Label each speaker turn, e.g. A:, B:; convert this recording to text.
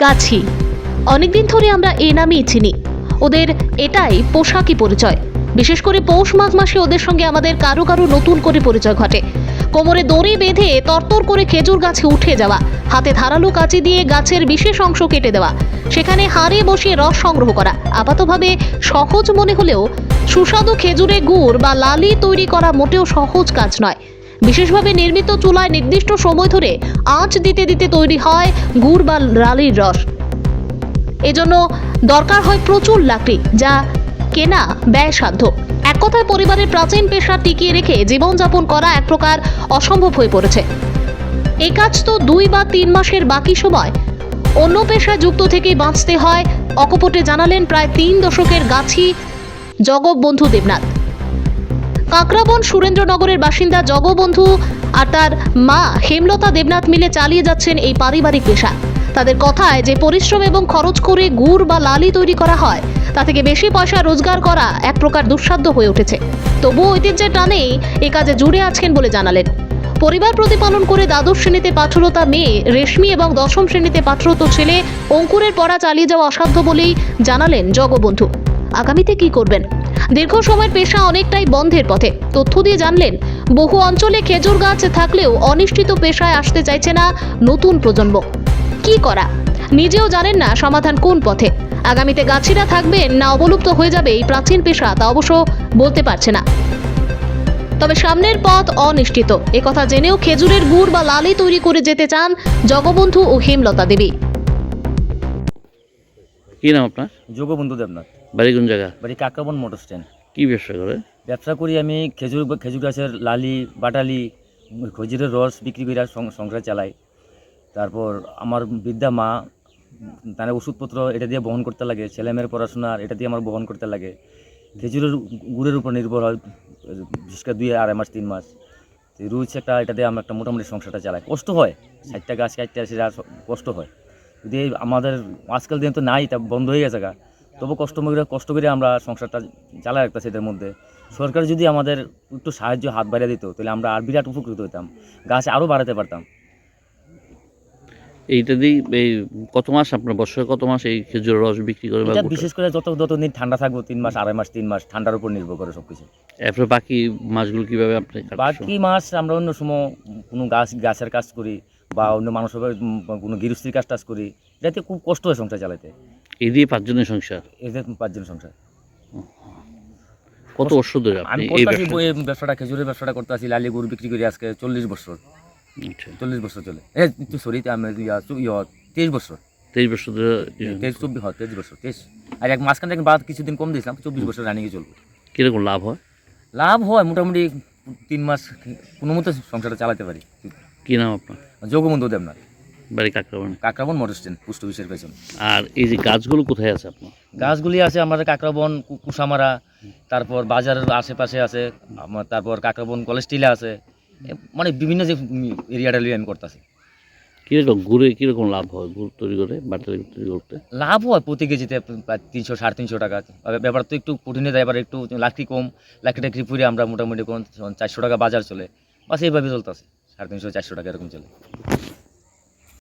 A: গাছি। অনেকদিন ধরে আমরা এ নামেই চিনি। ওদের এটাই পোশাকি পরিচয়। বিশেষ করে পৌষ মাঘ মাসে ওদের সঙ্গে আমাদের কারও কারও নতুন করে পরিচয় ঘটে। কোমরে দড়ি বেঁধে তরতর করে খেজুর গাছে উঠে যাওয়া, হাতে ধারালো কাঁচি দিয়ে গাছের বিশেষ অংশ কেটে দেওয়া, সেখানে হাড়ে বসিয়ে রস সংগ্রহ করা, আপাতভাবে সহজ মনে হলেও সুস্বাদু খেজুরে গুড় বা লালি তৈরি করা মোটেও সহজ কাজ নয়। বিশেষভাবে নির্মিত চুলায় নির্দিষ্ট সময় ধরে আঁচ দিতে দিতে তৈরি হয় গুড় বা রালির রস। এজন্য দরকার হয় প্রচুর লাকড়ি, যা কেনা ব্যয়সাধ্য। এক কথায় পরিবারের প্রাচীন পেশা টিকিয়ে রেখে জীবনযাপন করা এক প্রকার অসম্ভব হয়ে পড়েছে। এই কাজ তো দুই বা তিন মাসের বাকি সময়। অন্য পেশায় যুক্ত থেকেই বাঁচতে হয়। অকপটে জানালেন প্রায় তিন দশকের গাছি জগবন্ধু দেবনাথ। কাকরাবন সুরেন্দ্রনগরের বাসিন্দা জগবন্ধু আর তার মা হেমলতা দেবনাথ মিলে চালিয়ে যাচ্ছেন এই পারিবারিক পেশা। তাদের কথায় যে পরিশ্রম এবং খরচ করে গুড় বা লালি তৈরি করা হয়, তা থেকে বেশি পয়সা রোজগার করা এক প্রকার দুঃসাধ্য হয়ে উঠেছে। তবুও ঐতিহ্যের টানেই এ কাজে জুড়ে আছেন বলে জানালেন। পরিবার প্রতিপালন করে দ্বাদশ শ্রেণীতে পাঠরতা মেয়ে, রেশমি এবং দশম শ্রেণীতে পাঠরত ছেলে অঙ্কুরের পড়া চালিয়ে যাওয়া অসাধ্য বলেই জানালেন জগবন্ধু। আগামীতে কি করবেন? দীর্ঘ সময়ের পেশা অনেকটাই বন্ধের পথে। তথ্য দিয়ে জানলেন বহু অঞ্চলে খেজুর গাছ থাকলেও অনিশ্চিত পেশায় আসতে চাইছে না নতুন প্রজন্ম। কি করা? নিজেও জানেন না সমাধান কোন পথে। আগামীতে গাছিরা থাকবেন না অবলুপ্ত হয়ে যাবে এই প্রাচীন পেশা তা অবশ্য বলতে পারছে না। তবে সামনের পথ অনিশ্চিত। একথা জেনেও খেজুরের গুড় বা লালি তৈরি করে যেতে চান জগবন্ধু ও হেমলতা দেবী।
B: কি নাম আপনার?
C: যোগবন্ধু দেবনাথ।
B: বাড়ি কোন জায়গা?
C: বাড়ি কাকাবন মোটর স্ট্যান্ড।
B: কি ব্যবসা করে?
C: ব্যবসা করি আমি খেজুর খেজুর গাছের লালি বাটালি খেজুরের রস বিক্রি করে সংসার চালাই। তারপর আমার বিদ্যা মা তার ওষুধপত্র এটা দিয়ে বহন করতে লাগে ছেলেমেয়ের পড়াশোনা এটা দিয়ে আমার বহন করতে লাগে। খেজুরের গুড়ের উপর নির্ভর হয় বিশেষ করে দুই আড়াই মাস তিন মাস। রুচ একটা এটা দিয়ে আমরা একটা মোটামুটি সংসারটা চালাই। কষ্ট হয় ষাট টাকা আজকে ষাট টাকা সেটা কষ্ট হয়। যদি এই আমাদের আজকাল দিন তো নাই তা বন্ধ হয়ে গেছে গা। তবু কষ্ট করে কষ্ট করে আমরা সংসারটা চালাই রাখতেছি এদের মধ্যে। সরকার যদি আমাদের একটু সাহায্য হাত বাড়িয়ে দিত তাহলে আমরা আর বিরাট উপকৃত হতাম গাছ আরও বাড়াতে পারতাম।
B: এইটা দিয়ে এই কত মাস আপনার বছরে কত মাস এই খেজুরের রস বিক্রি করে
C: এটা বিশেষ করে যত যতদিন ঠান্ডা থাকব তিন মাস আড়াই মাস তিন মাস ঠান্ডার উপর নির্ভর করে সব কিছু
B: এরপরে বাকি মাসগুলো কীভাবে আপনি
C: বাকি মাস আমরা অন্য সময় কোনো গাছ গাছের কাজ করি বা অন্য মানুষের কোনো গৃহস্থির কাজ টাজ করি। এটাতে খুব কষ্ট হয় সংসার চালাতে।
B: এই দিয়ে পাঁচজনের সংসার?
C: এদের পাঁচজন সংসার।
B: কত
C: আমি
B: এই ব্যবসা
C: ব্যবসাটা খেজুরের ব্যবসাটা করতে আছি লালি গরু বিক্রি করি আজকে চল্লিশ বছর।
B: আচ্ছা।
C: চল্লিশ বছর চলে। এ সরি আমি তেইশ বছর।
B: তেইশ বছর
C: তেইশ চব্বিশ হয় তেইশ বছর তেইশ। আর এক মাঝখান থেকে বাদ কিছুদিন কম দিয়েছিলাম চব্বিশ বছর রানিংয়ে চলবে।
B: কীরকম লাভ হয়?
C: লাভ হয় মোটামুটি তিন মাস কোনো মতো সংসারটা চালাতে পারি।
B: কি নাম আপনার?
C: যোগবন্ধু দেবনাথ।
B: বাড়ি Kakraban?
C: Kakraban motor stand post অফিসের পেছন।
B: আর এই যে গাছগুলো কোথায় আছে আপনার?
C: গাছগুলি আছে আমাদের কাকরাবন কুসামারা তারপর বাজারের আশেপাশে আছে আমার তারপর কাকরাবন কলেজ টিলা আছে মানে বিভিন্ন যে এরিয়াটা লিয়ে আমি করতেছি।
B: কীরকম গুড়ে কীরকম লাভ হয় গুড় তৈরি করে বাটালি তৈরি করতে?
C: লাভ হয় প্রতি কেজিতে তিনশো সাড়ে তিনশো টাকা। ব্যাপার তো একটু কঠিনে দেয় এবার একটু লাকড়ি কম লাকড়ি টাকড়ি পুরে আমরা মোটামুটি কোন চারশো টাকা বাজার চলে। বাস এইভাবে চলতেছে সাড়ে তিনশো চারশো টাকা এরকম চলে।